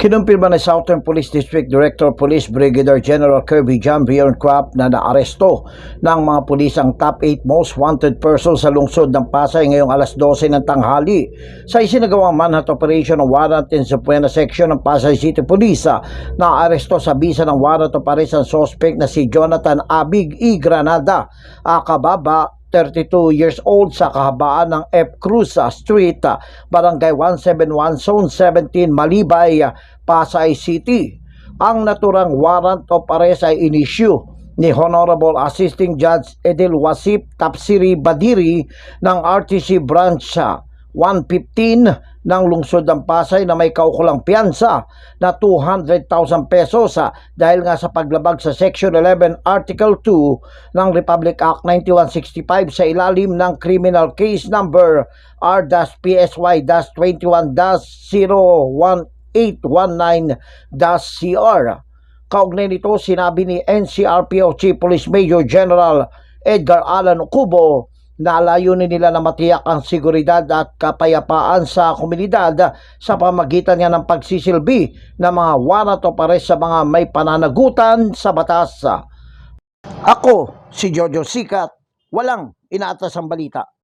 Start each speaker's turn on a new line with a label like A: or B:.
A: Kinumpirma ni Southern Police District Director Police Brigadier General Kirby John Bjorncraft na naaresto ng mga pulis ang top 8 most wanted persons sa lungsod ng Pasay ngayong alas 12 ng tanghali sa isinagawang manhunt operation ng warrant in Supuena section ng Pasay City Police na aresto sa bisa ng warrant of arrest ang suspect na si Jonathan Abig E. Granada, Akababa, 32 years old sa kahabaan ng F. Cruz ah, Street, ah, Barangay 171, Zone 17, Malibay, ah, Pasay City. Ang naturang warrant of arrest ay inisyu ni Honorable Assisting Judge Edil Wasip Tapsiri Badiri ng RTC Branch ah, 115 ng lungsod ng Pasay na may kaukulang piyansa na 200,000 pesos ah, dahil nga sa paglabag sa Section 11 Article 2 ng Republic Act 9165 sa ilalim ng criminal case number R-PSY-21-01819-CR. Kaugnay nito, sinabi ni NCRPO Chief Police Major General Edgar Allan Cubo na nila na matiyak ang seguridad at kapayapaan sa komunidad sa pamagitan niya ng pagsisilbi ng mga warrant of arrest sa mga may pananagutan sa batas. Ako, si Jojo Sikat, walang inaatas ang balita.